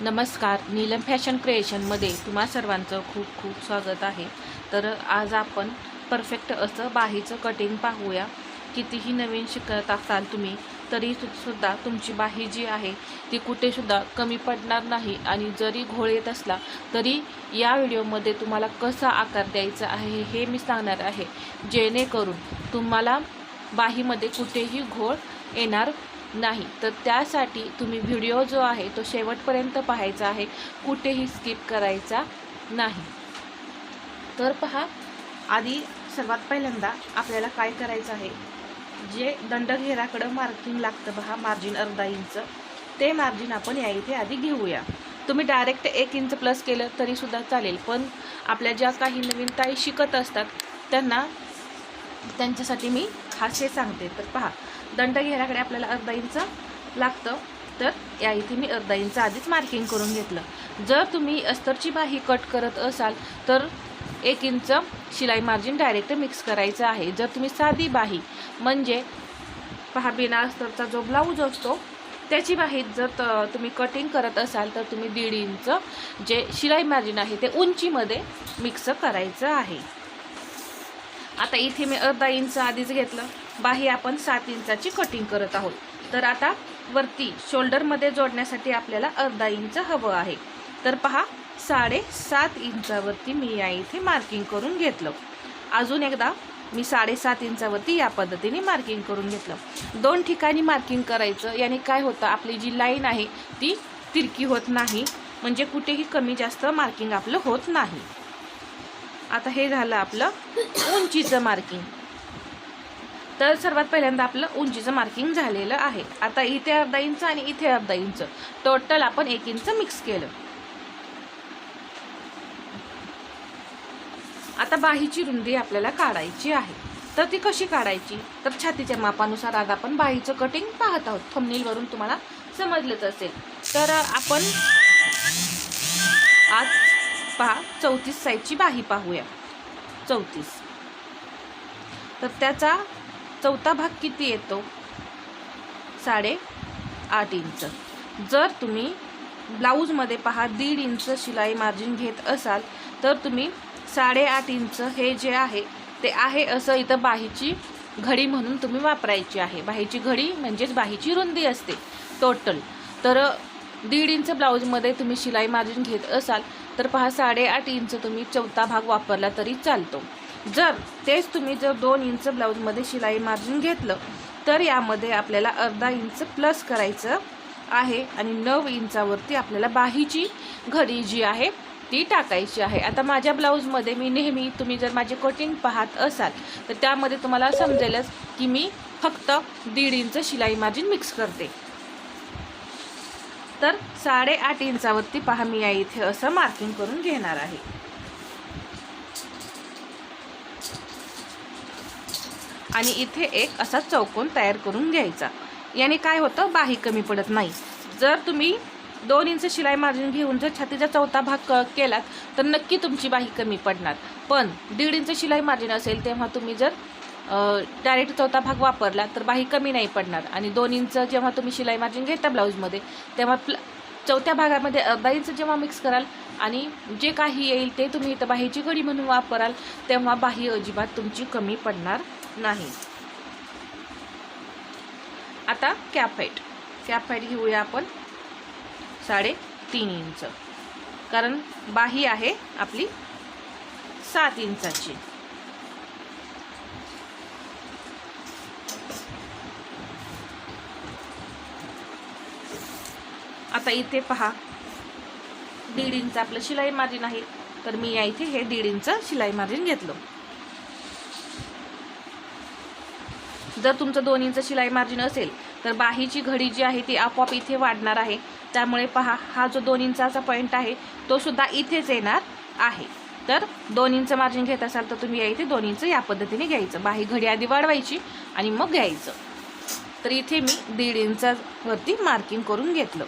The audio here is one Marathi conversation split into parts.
नमस्कार नीलम फॅशन क्रिएशनमध्ये तुम्हा सर्वांचं खूप खूप स्वागत आहे. तर आज आपण परफेक्ट असं बाहीचं कटिंग पाहूया. कितीही नवीन शिकत असाल तुम्ही तरी सु- सुद्धा तुमची बाही जी आहे ती कुठेसुद्धा कमी पडणार नाही. आणि जरी घोळ येत असला तरी या व्हिडिओमध्ये तुम्हाला कसा आकार द्यायचा आहे हे मी सांगणार आहे. जेणेकरून तुम्हाला बाहीमध्ये कुठेही घोळ येणार नाही. तर त्यासाठी तुम्ही व्हिडिओ जो आहे तो शेवटपर्यंत पाहायचा आहे. कुठेही स्किप करायचा नाही. तर पहा आधी सर्वात पहिल्यांदा आपल्याला काय करायचं आहे? जे दंडघेराकडं मार्किंग लागतं पहा मार्जिन अर्धा इंच ते मार्जिन आपण या इथे आधी घेऊया. तुम्ही डायरेक्ट एक इंच प्लस केलं तरीसुद्धा चालेल. पण आपल्या ज्या काही नवीन ताई शिकत असतात त्यांना त्यांच्यासाठी मी खासे सांगते. तर पहा दंड घेण्याकडे आपल्याला अर्धा इंच लागतं. तर या इथे मी अर्धा इंच आधीच मार्किंग करून घेतलं. जर तुम्ही अस्तरची बाही कट करत असाल तर एक इंच शिलाई मार्जिन डायरेक्ट मिक्स करायचं आहे. जर तुम्ही साधी बाही म्हणजे पहा बिना अस्तरचा जो ब्लाऊज असतो त्याची बाही जर त- तुम्ही कटिंग करत असाल तर तुम्ही दीड इंच जे शिलाई मार्जिन आहे ते उंचीमध्ये मिक्स करायचं आहे. आता इथे मी अर्धा इंच आधीच घेतलं. बाही आपण सात इंचाची कटिंग करत आहोत. तर आता वरती शोल्डरमध्ये जोडण्यासाठी आपल्याला अर्धा इंच हवं आहे. तर पहा साडेसात इंचावरती मी या इथे मार्किंग करून घेतलं. अजून एकदा मी साडेसात इंचावरती या पद्धतीने मार्किंग करून घेतलं. दोन ठिकाणी मार्किंग करायचं याने काय होतं आपली जी लाईन आहे ती तिरकी होत नाही. म्हणजे कुठेही कमी जास्त मार्किंग आपलं होत नाही. आता हे झालं आपलं उंचीचं मार्किंग तर सर्वात पहिल्यांदा आपलं उंचीचं मार्किंग झालेलं आहे. आता इथे अर्धा इंच आणि इथे अर्धा इंच. टोटल आपण एक इंच मिक्स केलं. आता बाहीची रुंदी आपल्याला काढायची आहे. तर ती कशी काढायची? तर छातीच्या मापानुसार आज आपण बाहीचं कटिंग पाहत आहोत. थंबनेलवरून तुम्हाला समजलंच असेल. तर आपण आज पहा चौतीस साईजची बाही पाहूया. चौतीस. तर त्याचा चौथा भाग किती येतो? साडे आठ इंच. जर तुम्ही ब्लाऊजमध्ये पहा दीड इंच शिलाई मार्जिन घेत असाल तर तुम्ही साडेआठ इंच हे जे आहे ते आहे असं इथं बाहीची घडी म्हणून तुम्ही वापरायची आहे. बाहीची घडी म्हणजेच बाहीची रुंदी असते टोटल तर दीड इंच ब्लाऊजमध्ये तुम्ही शिलाई मार्जिन घेत असाल तर पहा साडेआठ इंच तुम्ही चौथा भाग वापरला तरी चालतो. जर तेच तुम्ही जर दोन इंच ब्लाऊजमध्ये शिलाई मार्जिन घेतलं तर यामध्ये आपल्याला अर्धा इंच प्लस करायचं आहे आणि नऊ इंचावरती आपल्याला बाहीची घडी जी आहे ती टाकायची आहे. आता माझ्या ब्लाऊजमध्ये मी नेहमी तुम्ही जर माझे कटिंग पाहत असाल तर त्यामध्ये तुम्हाला समजेलच की मी फक्त दीड इंच शिलाई मार्जिन मिक्स करते. तर साडेआठ इंचावरती पहा मी या इथे असं मार्किंग करून घेणार आहे. आणि इथे एक असा चौकोन तयार करून घ्यायचा. याने काय होतं? बाही कमी पडत नाही. जर तुम्ही दोन इंच शिलाई मार्जिन घेऊन जर छातीचा चौथा भाग क केलात तर नक्की तुमची बाही कमी पडणार. पण दीड इंच शिलाई मार्जिन असेल तेव्हा तुम्ही जर डायरेक्ट चौथा भाग वापरला तर बाही कमी नाही पडणार. आणि दोन इंच जेव्हा तुम्ही शिलाई मार्जिन घेता ब्लाऊजमध्ये तेव्हा प्ल चौथ्या भागामध्ये अर्धा इंच जेव्हा मिक्स कराल आणि जे काही येईल ते तुम्ही इथं बाहीची घडी म्हणून वापराल तेव्हा बाही अजिबात तुमची कमी पडणार नाही. आता कॅप हाईट कॅप हाईट घेऊया आपण साडेतीन इंच. कारण बाही आहे आपली सात इंचाची. आता इथे पहा. दीड इंच आपलं शिलाई मार्जिन आहे. तर मी या इथे हे दीड इंच शिलाई मार्जिन घेतलं. जर तुमचं दोन इंच शिलाई मार्जिन असेल तर बाहीची घडी जी आहे ती आपोआप इथे वाढणार आहे. त्यामुळे पहा हा जो दोन इंचाचा पॉईंट आहे तो सुद्धा इथेच येणार आहे. तर दोन इंच मार्जिन घेत असाल तर तुम्ही या इथे दोन इंच या पद्धतीने घ्यायचं. बाही घडी आधी वाढवायची आणि मग घ्यायचं. तर इथे मी दीड इंचावरती मार्किंग करून घेतलं.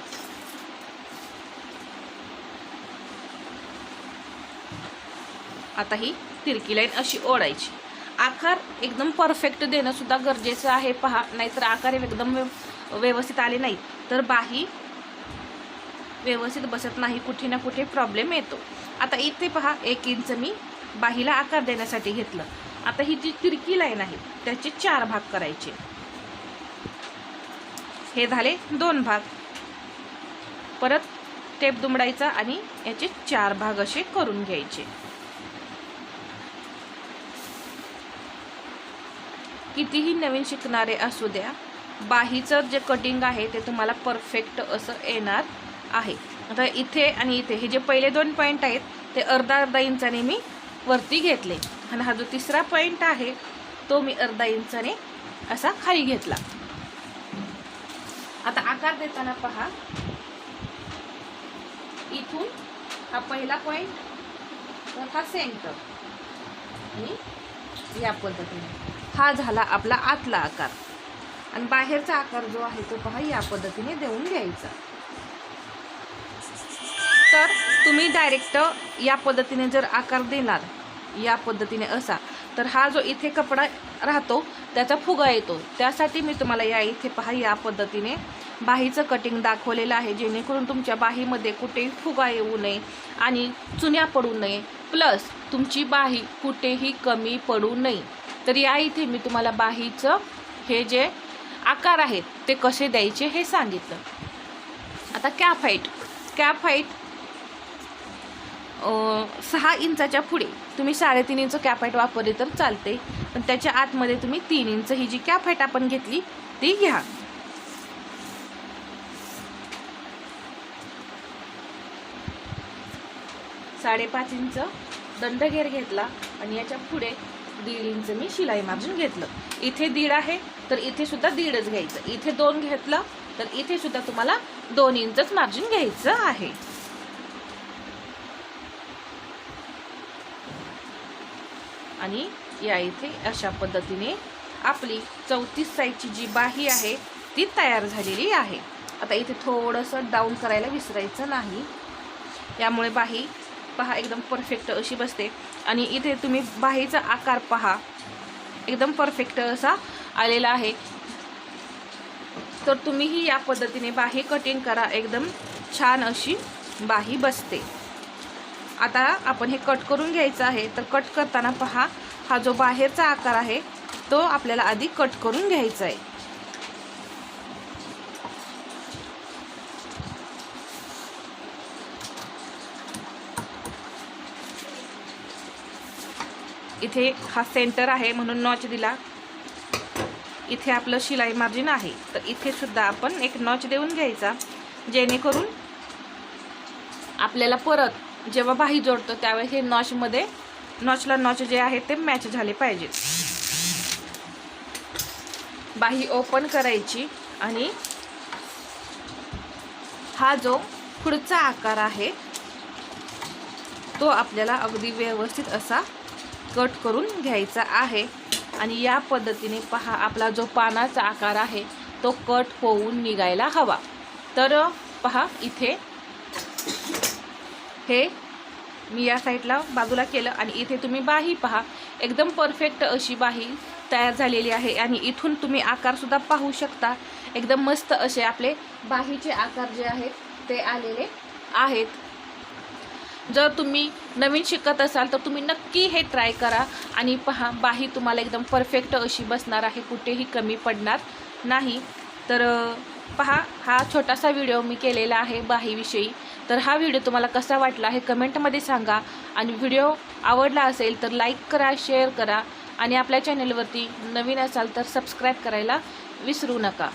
आता ही तिरकी लाईन अशी ओढायची. आकार एकदम परफेक्ट देणंसुद्धा गरजेचं आहे. पहा नाहीतर आकार एकदम व्यवस्थित आले नाही. तर बाही व्यवस्थित बसत नाही. कुठे ना कुठे प्रॉब्लेम येतो. आता इथे पहा एक इंच मी बाहीला आकार देण्यासाठी घेतलं. आता ही जी तिरकी लाईन आहे त्याचे चार भाग करायचे. हे झाले दोन भाग. परत टेप दुमडायचा आणि याचे चार भाग असे करून घ्यायचे. कितीही नवीन शिकणारे असू द्या बाहीचं जे कटिंग आहे ते तुम्हाला परफेक्ट असं येणार आहे. आता इथे आणि इथे हे जे पहिले दोन पॉईंट आहेत ते अर्धा अर्धा इंचाने मी वरती घेतले. आणि हा जो तिसरा पॉईंट आहे तो मी अर्धा इंचाने असा खाली घेतला. आता आकार देताना पहा. इथून हा पहिला पॉईंट हा सेंटर आणि या पद्धतीने. हा झाला आपला आतला आकार. आणि बाहेरचा आकार जो आहे तो पहा या पद्धतीने देऊन घ्यायचा. तर तुम्ही डायरेक्ट या पद्धतीने जर आकार देणार या पद्धतीने असा तर हा जो इथे कपडा राहतो त्याचा फुगा येतो. त्यासाठी मी तुम्हाला या इथे पहा या पद्धतीने बाहीचं कटिंग दाखवलेलं आहे जेणेकरून तुमच्या बाहीमध्ये कुठेही फुगा येऊ नये आणि चुन्या पडू नये. प्लस तुमची बाही कुठेही कमी पडू नये. तर या इथे मी तुम्हाला बाहीचं हे जे आकार आहेत ते कसे द्यायचे हे सांगितलं. आता कॅप हाईट कॅप हाईट सहा इंचाच्या पुढे. तुम्ही साडेतीन इंच कॅप हाईट वापरली तर चालते. पण त्याच्या आतमध्ये तुम्ही तीन इंच ही जी कॅप हाईट आपण घेतली ती घ्या. साडेपाच इंच दंडघेर घेतला आणि याच्यापुढे दीड इंच मी शिलाई मार्जिन घेतलं. इथे दीड आहे तर इथे सुद्धा दीडच घ्यायचं. इथे दोन घेतलं तर इथे सुद्धा तुम्हाला दोन इंचच मार्जिन घ्यायचं आहे. आणि या इथे अशा पद्धतीने आपली चौतीस साईजची जी बाही आहे ती तयार झालेली आहे. आता इथे थोडंसं डाऊन करायला विसरायचं नाही. यामुळे बाही पहा एकदम परफेक्ट अशी बसते. आणि इथे तुम्ही बाहीचा आकार पहा. एकदम परफेक्ट असा आलेला आहे. तर तुम्हीही या पद्धतीने बाही कटिंग करा. एकदम छान अशी बाही बसते. आता आपण हे कट करून घ्यायचं आहे. तर कट करताना पहा हा जो बाहेरचा आकार आहे तो आपल्याला आधी कट करून घ्यायचा आहे. इथे हा सेंटर आहे म्हणून नॉच दिला. इथे आपलं शिलाई मार्जिन आहे. तर इथे सुद्धा आपण एक नॉच देऊन घ्यायचा. जेणेकरून आपल्याला परत जेव्हा बाही जोडतो त्यावेळेस हे नॉचमध्ये नॉचला नॉच जे आहे ते मॅच झाले पाहिजेत बाही ओपन करायची आणि हा जो पुढचा आकार आहे तो आपल्याला अगदी व्यवस्थित असा कट करून घ्यायचा आहे. आणि या पद्धतीने पहा आपला जो पानाचा आकार आहे तो कट होऊन निघायला हवा. तर पहा इथे हे मी या साईडला बाजूला केलं आणि इथे तुम्ही बाही पहा. एकदम परफेक्ट अशी बाही तयार झालेली आहे आणि इथून तुम्ही आकारसुद्धा पाहू शकता. एकदम मस्त असे आपले बाहीचे आकार जे आहेत ते आलेले आहेत. जर तुम्ही नवीन शिकत असाल तर तुम्ही नक्की हे ट्राय करा आणि पहा बाही तुम्हाला एकदम परफेक्ट अशी बसणार आहे कुठेही कमी पडणार नाही. तर पहा हा छोटासा व्हिडिओ मी केलेला आहे बाहीविषयी. तर हा व्हिडिओ तुम्हाला कसा वाटला हे कमेंटमध्ये सांगा. आणि व्हिडिओ आवडला असेल तर लाईक करा शेअर करा. आणि आपल्या चॅनलवरती नवीन असाल तर सबस्क्राईब करायला विसरू नका.